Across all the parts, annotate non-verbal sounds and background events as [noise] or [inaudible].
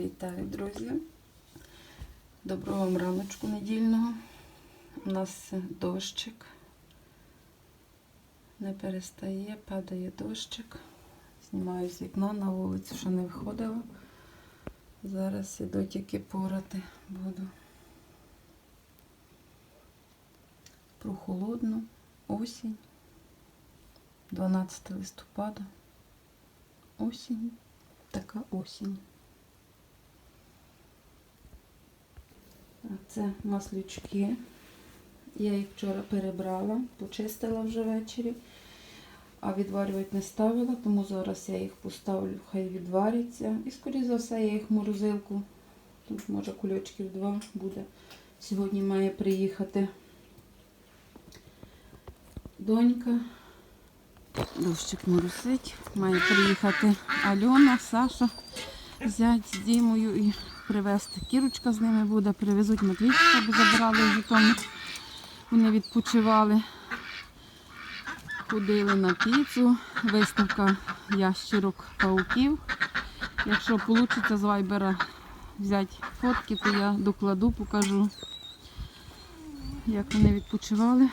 Вітаю, друзі! Доброго вам раночку недільного. У нас дощик. Не перестає, падає дощик. Знімаю з вікна на вулицю, що не виходила. Зараз іду тільки порати буду. Прохолодно, осінь. 12 листопада. Осінь. Така осінь. Це маслючки. Я їх вчора перебрала, почистила вже ввечері, а відварювати не ставила, тому зараз я їх поставлю, хай відваряться. І, скоріше за все, я їх в морозилку. Тут, може, кульочків два буде. Сьогодні має приїхати донька. Дощик моросить. Має приїхати Альона, Саша, взяти з Дімою і привезти. Кірочка з ними буде, привезуть Матвійчика, бо забирали в Житомир. Вони відпочивали. Ходили на піцу, виставка ящерок пауків. Якщо вийде з вайбера взяти фотки, то я докладу, покажу, як вони відпочивали.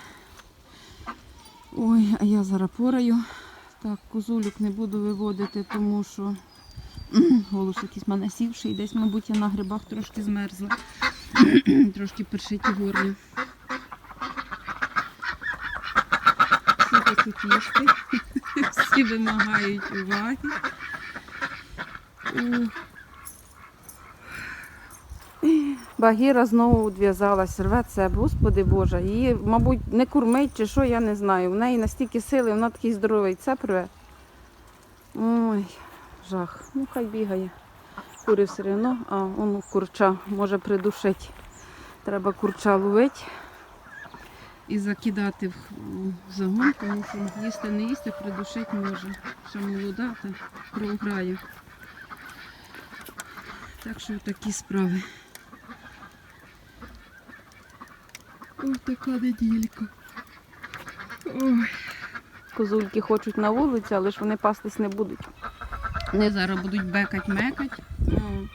Ой, а я зараз пораю. Так, козулюк не буду виводити, тому що голос якийсь мене сівший. Десь, мабуть, я на грибах трошки змерзла. [clears throat] трошки першиті горлі. Всі хочуть їсти. Всі вимагають уваги. Багіра знову відв'язалась, рветься, господи Боже. Її, мабуть, не кормить чи що, я не знаю. В неї настільки сили, вона такий здоровий цеп рве. Ой, жах. Ну, хай бігає. Кури все одно, а он курча може придушити. Треба курча ловити і закидати в, загон, тому що їсти не їсти, придушити може. Ще молода, та програє. Так що такі справи. Ось така неділька. Ой. Козульки хочуть на вулицю, але ж вони пастись не будуть. Вони зараз будуть бекать-мекать.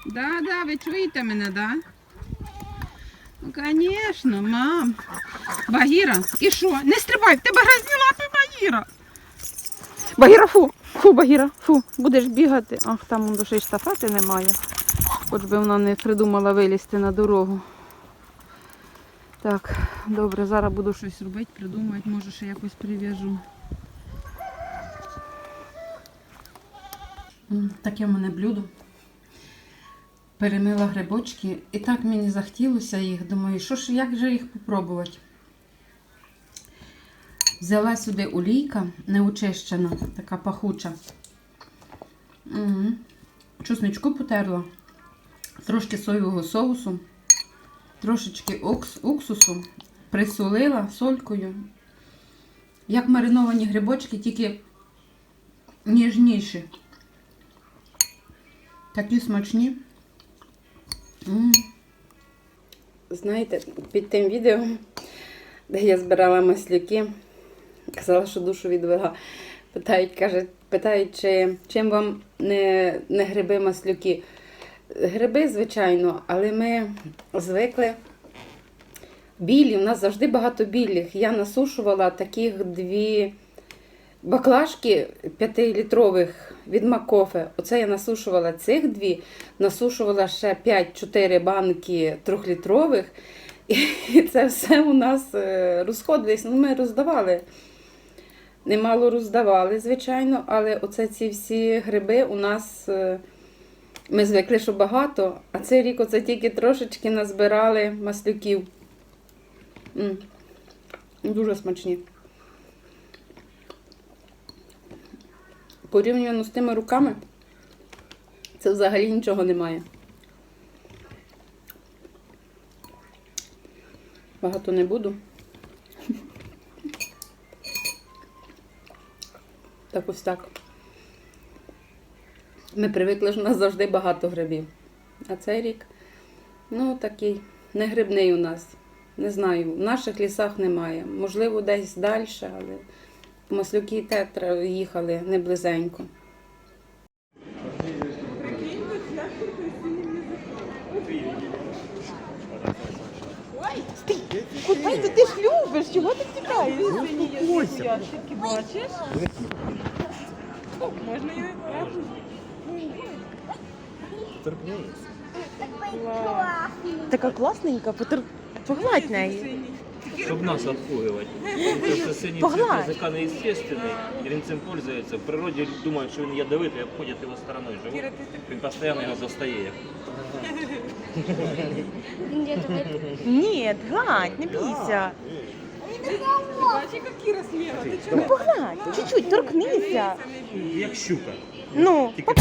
Да, да, ви чуєте мене, да? Ну, звісно, мам. Багіра, і що? Не стрибай, в тебе грязні лапи, Багіра. Багіра, фу, фу, Багіра, фу, будеш бігати. Ах, там душі штафети немає. Хоч би вона не придумала вилізти на дорогу. Так, добре, зараз буду щось робити, придумати, може ще якось прив'яжу. Таке в мене блюдо. Перемила грибочки. І так мені захотілося їх. Думаю, що ж, як же їх попробувати? Взяла сюди олійка неочищена, така пахуча. Угу. Чусничку потерла, трошки соєвого соусу, трошечки окс, уксусу, присолила солькою. Як мариновані грибочки, тільки ніжніші. Такі смачні. М. Знаєте, під тим відео, де я збирала маслюки, казала, що душу відвела. Питають, каже, питають, чи, чим вам не, не гриби маслюки. Гриби, звичайно, але ми звикли. Білі, у нас завжди багато білих. Я насушувала таких дві баклажки 5-літрових від Макофе. Оце я насушувала цих дві, насушувала ще 5-4 банки 3-літрових. І [laughs] це все у нас е, розходилось. Ну, ми роздавали. Немало роздавали, звичайно, але оце ці всі гриби у нас. е, Ми звикли, що багато, а цей рік оце тільки трошечки назбирали маслюків. М, Дуже смачні. Порівняно з тими руками, це взагалі нічого немає. Багато не буду. Так ось так. Ми привикли, що у нас завжди багато грибів. А цей рік, ну, такий не грибний у нас. Не знаю, в наших лісах немає. Можливо, десь далі, але Маслюки і тетра їхали неблизенько. близенько. Купайте, ти ж любиш, чого ти втікаєш? Ящики бачиш? Можна її Така класненька, потер... погладь неї. Щоб нас отпугивать. Потому что синий цвет Погладь. языка неестественный, и він цим пользується. В природі думають, що він ядовитий, обходять його стороною. Живуть. Він постійно його достає. Ні, гладь, не бійся. Ну погладь, чуть-чуть, торкнися. Як щука. Ну, Тільки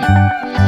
Música